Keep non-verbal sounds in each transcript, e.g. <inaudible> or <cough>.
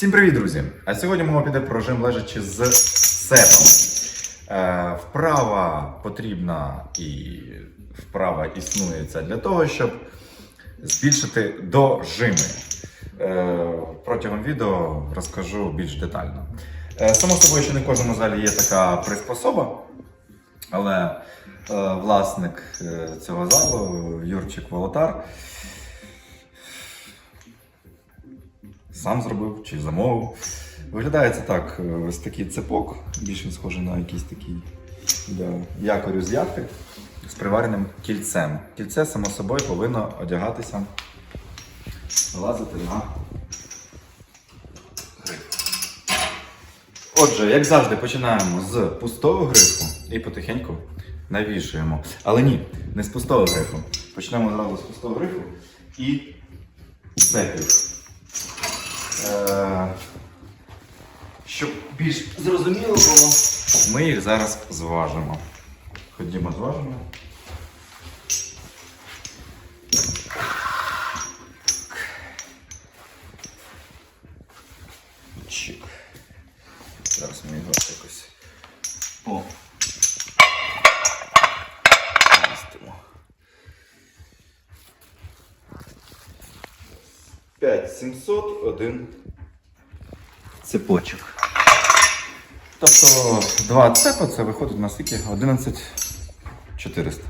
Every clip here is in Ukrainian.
Всім привіт, друзі! А сьогодні мова піде про режим лежачи з сепом. Е, вправа потрібна і вправа існує це для того, щоб збільшити дожими. Е, протягом відео розкажу більш детально. Е, само собою, що не в кожному залі є така приспособа, але власник цього залу, Юрчик Волотар, сам зробив чи замовив. Виглядає це так: е, ось такий цепок, більше схожий на якийсь такий да, якорю з яхти з привареним кільцем. Кільце, само собою, повинно одягатися, вилазити на гриф. Отже, як завжди, починаємо з пустого грифу і потихеньку навішуємо. Але ні, не з пустого грифу. Почнемо зразу з пустого грифу і цепів. Е, щоб більш зрозуміло було, ми їх зараз зважимо. Ходімо, зважимо. Чик. Зараз ми його якось по. Містимо. 5701 цепочок. Тобто два цепа це виходить на скільки? 11400.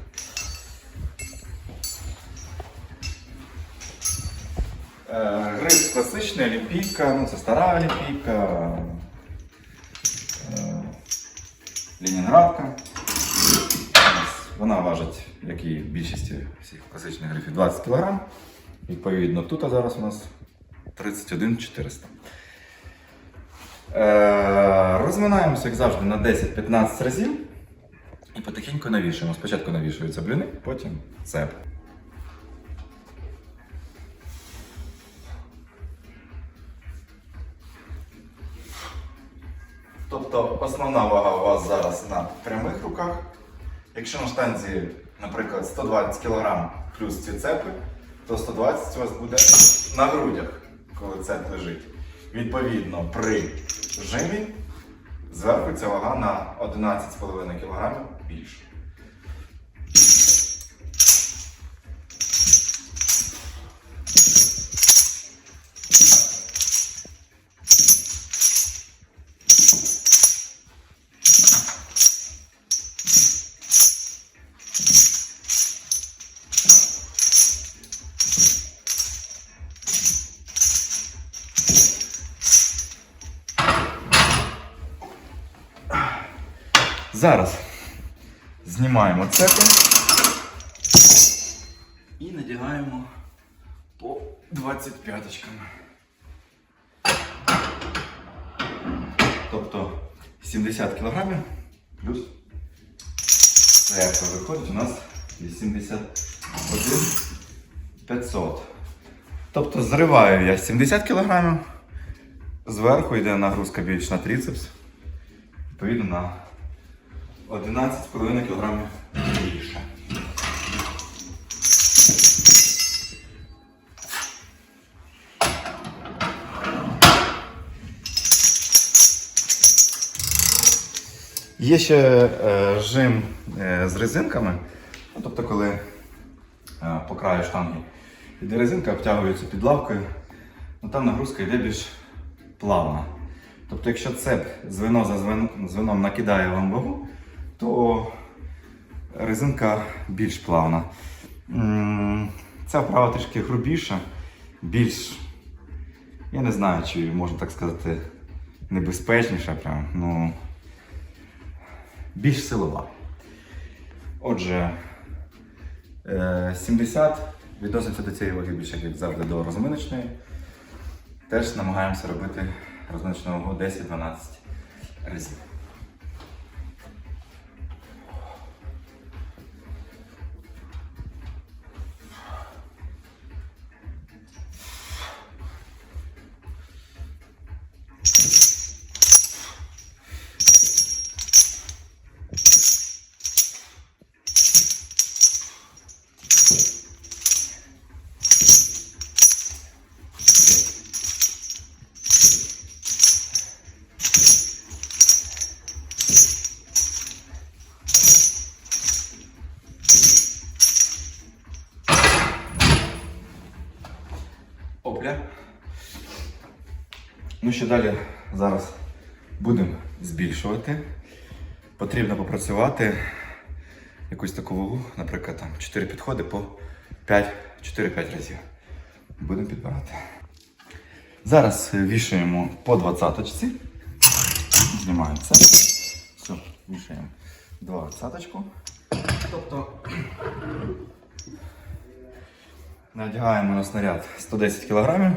Е, Гриф класичний, олімпійка, ну це стара олімпійка. Е, Ленінградка. Вона важить, як і більшості всіх класичних грифів, 20 кг. Відповідно, тут а зараз у нас 31 400. Е, розминаємося, як завжди, на 10-15 разів і потихеньку навішуємо. Спочатку навішуються блини, потім цеп. Тобто основна вага у вас зараз на прямих руках. Якщо на штанзі, наприклад, 120 кг плюс ці цепи, то 120 у вас буде на грудях, коли це лежить. Відповідно, при жимі зверху ця вага на 11,5 кг більше. Зараз знімаємо цепи і надягаємо по 25 очками. Тобто 70 кг плюс цепи виходить у нас 81 500. Тобто зриваю я 70 кг, зверху йде нагрузка більш на трицепс, відповідно на 11,5 кг більше. Є ще е, жим е, з резинками. Ну, тобто, коли е, по краю штанги йде резинка, обтягується під лавкою, ну, там нагрузка йде більш плавна. Тобто, якщо цеп звено за звен- звеном накидає вам вагу, то резинка більш плавна. Ця вправа трішки грубіша, більш, я не знаю, чи можна так сказати, небезпечніша, прям, ну, більш силова. Отже, е, 70 відноситься до цієї ваги більше, як завжди, до розминочної. Теж намагаємося робити розминочну вагу 10-12 разів. Ну що далі зараз будемо збільшувати. Потрібно попрацювати якусь таку вагу, наприклад, там 4 підходи по 5, 4-5 разів. Будемо підбирати. Зараз вішаємо по двадцяточці. Знімаємо це. Все, вішаємо двадцяточку. Тобто <clears throat> надягаємо на снаряд 110 кг.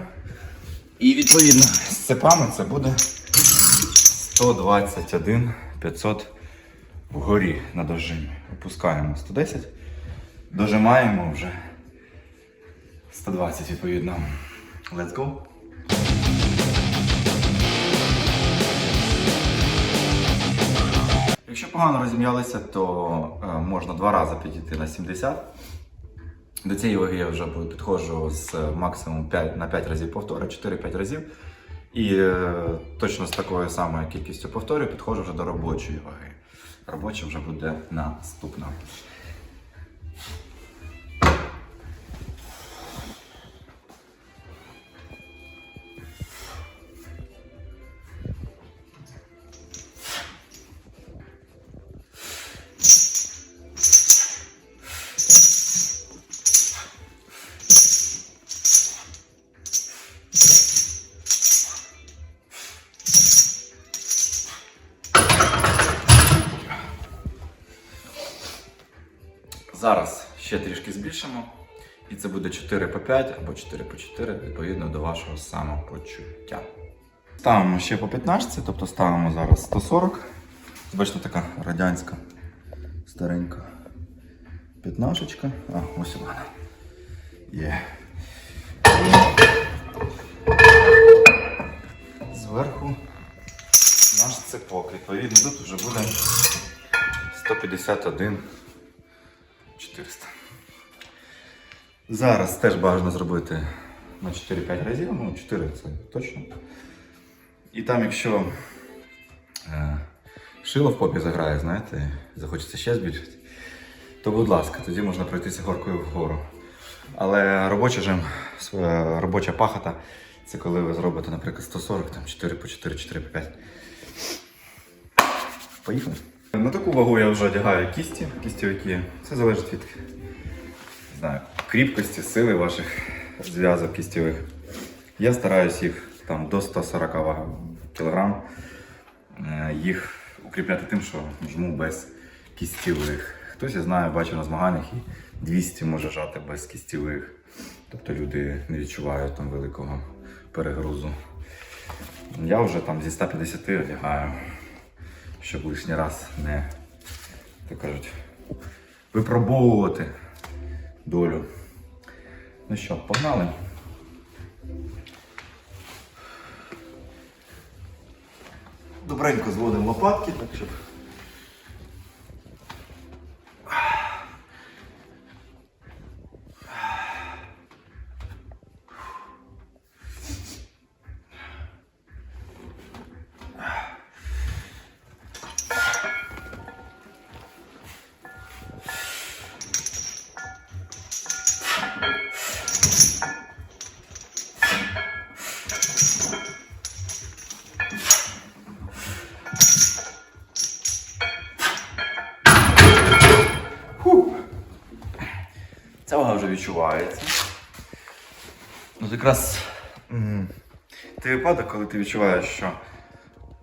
І відповідно з цепами це буде 121 500 вгорі на дожимі. Опускаємо 110, дожимаємо вже 120 відповідно. Let's go! Якщо погано розім'ялися, то е, можна два рази підійти на 70. До цієї ваги я вже підходжу з е, максимум 5 на 5 разів повторю, 4-5 разів. І е, точно з такою самою кількістю повторів підходжу вже до робочої ваги. Робоча вже буде наступна. Зараз ще трішки збільшимо. І це буде 4 по 5 або 4 по 4 відповідно до вашого самопочуття. Ставимо ще по 15, тобто ставимо зараз 140. Бачите, така радянська старенька п'ятнашечка. А, ось вона. Є. Зверху наш цепок. Відповідно, тут вже буде 151 400. Зараз теж бажано зробити на 4-5 разів, ну 4 це точно. І там, якщо е, шило в попі заграє, знаєте, захочеться ще збільшити, то будь ласка, тоді можна пройтися горкою вгору. Але робоча жим, е, робоча пахота, це коли ви зробите, наприклад, 140, там 4 по 4, 4 по 5. Поїхали. На таку вагу я вже одягаю кісті, кістівики. Це залежить від не знаю, кріпкості, сили ваших зв'язок кістєвих. Я стараюсь їх там до 140 ваг- кілограм е, їх укріпляти тим, що жму без кістєвих. Хтось я знаю, бачив на змаганнях і 200 може жати без кістєвих. Тобто люди не відчувають там великого перегрузу. Я вже там зі 150 одягаю щоб лишній раз не, так кажуть, випробовувати долю. Ну що, погнали? Добренько зводимо лопатки, так щоб. Ця вага вже відчувається. Ну, якраз той випадок, коли ти відчуваєш, що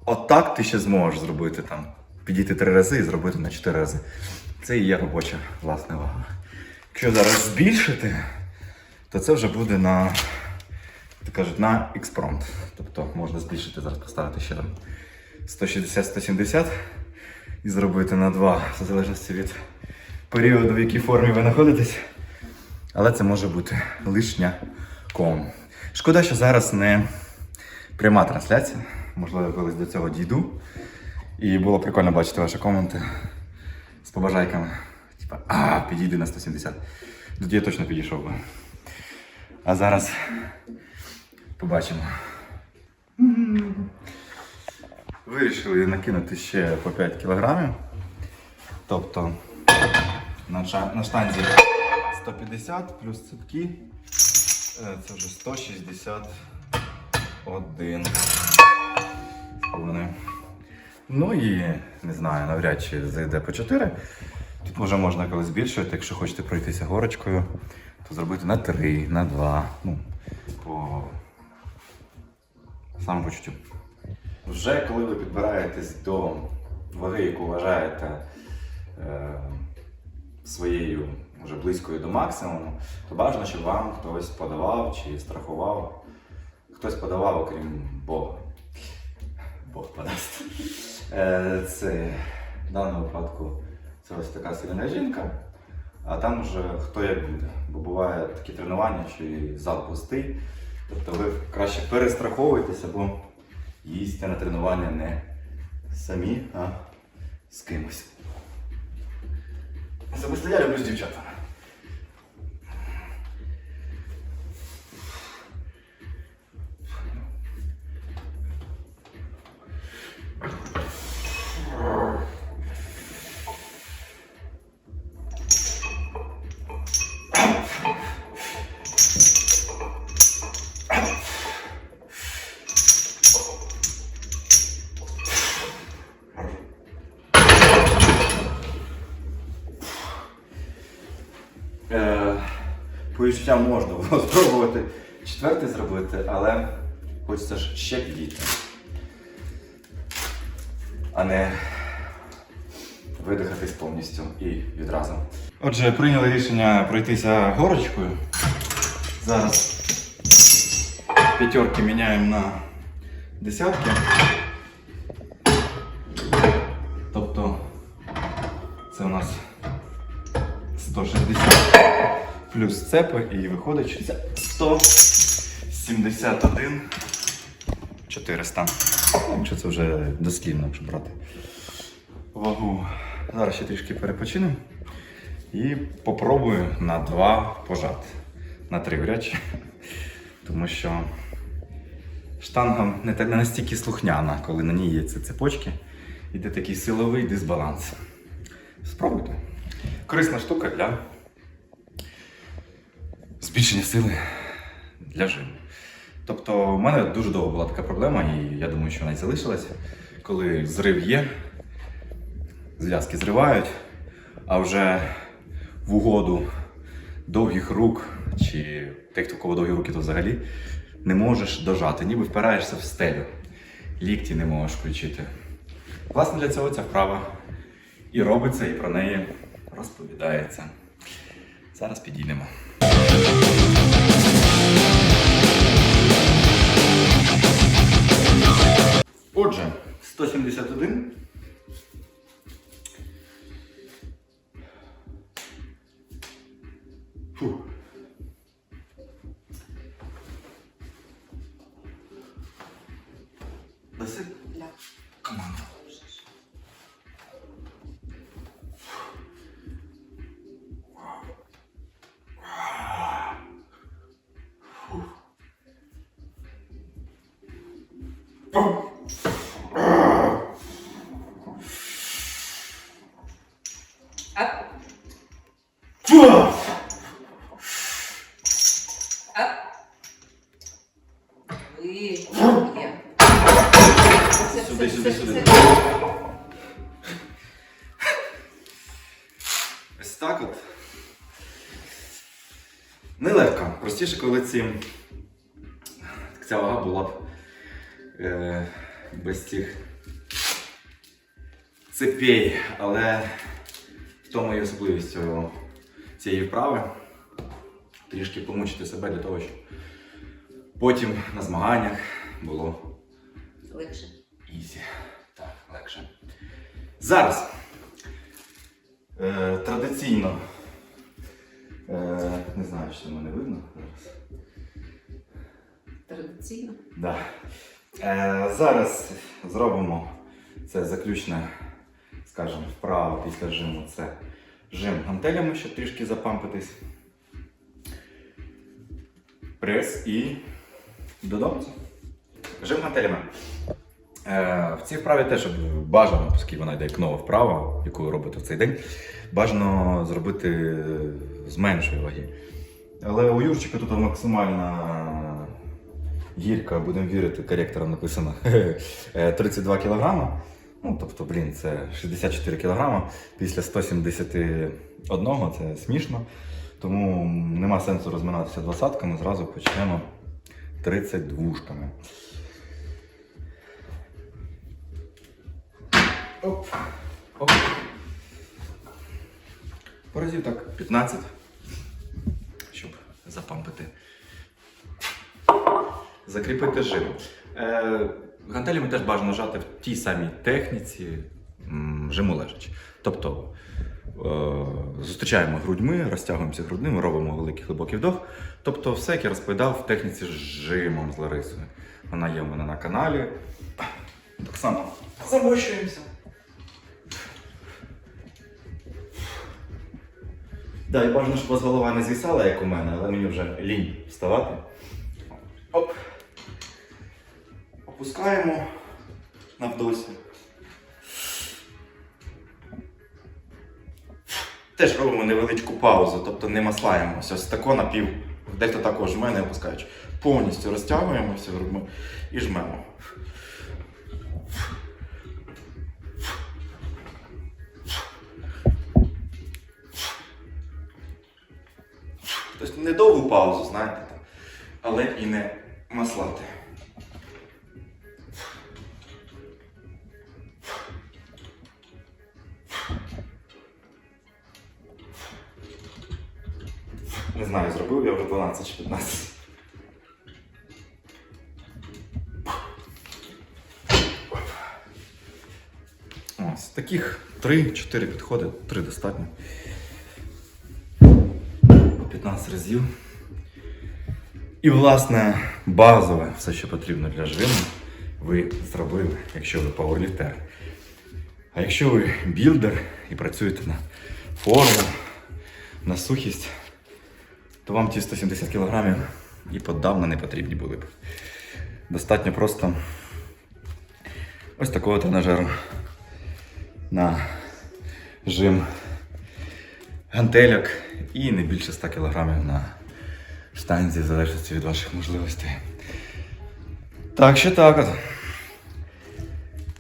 отак ти ще зможеш зробити там, підійти три рази і зробити на чотири рази. Це і є робоча власна вага. Якщо зараз збільшити, то це вже буде на, так кажуть, на експромт. Тобто можна збільшити зараз поставити ще там 160-170 і зробити на 2, в залежності від періоду, в якій формі ви знаходитесь. Але це може бути лишня ком. Шкода, що зараз не пряма трансляція. Можливо, я колись до цього дійду. І було прикольно бачити ваші коменти з побажайками. Типа, а, підійди на 170. Тоді я точно підійшов би. А зараз побачимо. Вирішили накинути ще по 5 кілограмів. Тобто на, штанзі 150 плюс цепки Е, Це вже 161. Вони. Ну і не знаю, навряд чи зайде по 4. Тут може можна коли збільшувати, якщо хочете пройтися горочкою, то зробити на 3, на 2. Ну, по самому почуттю. Вже коли ви підбираєтесь до ваги, яку вважаєте е, своєю вже близькою до максимуму, то бажано, щоб вам хтось подавав чи страхував. Хтось подавав, окрім Бога. Бог подасть. Е, Це в даному випадку це ось така сильна жінка, а там вже хто як буде. Бо буває такі тренування, що і зал пустий. Тобто ви краще перестраховуєтеся, бо їсти на тренування не самі, а з кимось. Особисто я люблю з дівчатами. Зробити, але хочеться ж ще підійти. А не видихатись повністю і відразу. Отже, прийняли рішення пройтися горочкою. Зараз п'ятерки міняємо на десятки. Тобто це у нас 160 плюс цепи і виходить, що це 171 400. Ну, Якщо це вже дослівно, брати вагу. Зараз ще трішки перепочинемо і попробую на два пожати. На три вряд Тому що штанга не так- не настільки слухняна, коли на ній є ці цепочки. Іде такий силовий дисбаланс. Спробуйте. Корисна штука для збільшення сили для жиму. Тобто, в мене дуже довго була така проблема, і я думаю, що вона й залишилася. Коли зрив є, зв'язки зривають, а вже в угоду довгих рук, чи тих, в кого довгі руки, то взагалі не можеш дожати, ніби впираєшся в стелю. Лікті не можеш включити. Власне, для цього ця вправа і робиться, і про неї розповідається. Зараз підійдемо. Отже, 171. Простіше, коли ці... ця вага була б е, без цих цепей, але в тому і особливість цього, цієї вправи трішки помучити себе для того, щоб потім на змаганнях було Легше. Ізі. Так, легше. Зараз. Е, традиційно. Е, не знаю, що мене видно зараз. Традиційно. Да. Е, зараз зробимо це заключне, скажімо, вправо після жиму. Це жим гантелями, щоб трішки запампитись. Прес і додому. Жим гантелями. Е, в цій вправі теж бажано, оскільки вона йде як нова вправа, яку ви робите в цей день, бажано зробити з меншої ваги. Але у Юрчика тут максимальна гірка, будемо вірити, коректором написано <laughs> е, 32 кілограма. Ну, тобто, блін, це 64 кілограма після 171 це смішно. Тому нема сенсу розминатися двадцятками, зразу почнемо 32-шками. Оп. Оп. Поразів так 15, щоб запампити. Закріпити жим. Е, гантелі ми теж бажано жати в тій самій техніці жиму лежачи. Тобто е, зустрічаємо грудьми, розтягуємося грудними, робимо великий глибокий вдох. Тобто все, як я розповідав в техніці з жимом з Ларисою. Вона є в мене на каналі. Так само замощуємося. Да, і бажано, щоб у вас голова не звісала, як у мене, але мені вже лінь вставати. Оп. Опускаємо навдосі. Теж робимо невеличку паузу, тобто не маслаємося. Ось тако напів. Дехто також жме, не опускаючи. Повністю розтягуємося грудьми і жмемо. Тобто не довгу паузу, знаєте, але і не маслати. Не знаю, зробив я вже 12 чи 15. Ось таких 3-4 підходи, 3 достатньо. По 15 разів. І, власне, базове, все, що потрібно для жиму, ви зробили, якщо ви пауерліфтер. А якщо ви білдер і працюєте на форму, на сухість, то вам ті 170 кг і подавно не потрібні були б. Достатньо просто ось такого тренажеру на жим гантельок і не більше 100 кг на штанзі, в залежності від ваших можливостей. Так, що так от.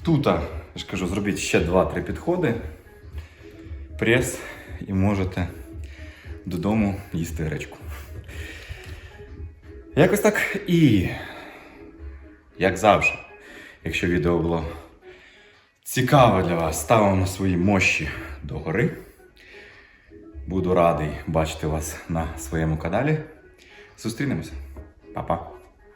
Тут, я ж кажу, зробіть ще 2-3 підходи, прес і можете додому їсти гречку. Якось так і як завжди, якщо відео було цікаве для вас, ставимо свої мощі догори. Буду радий бачити вас на своєму каналі. Зустрінемося. Па-па.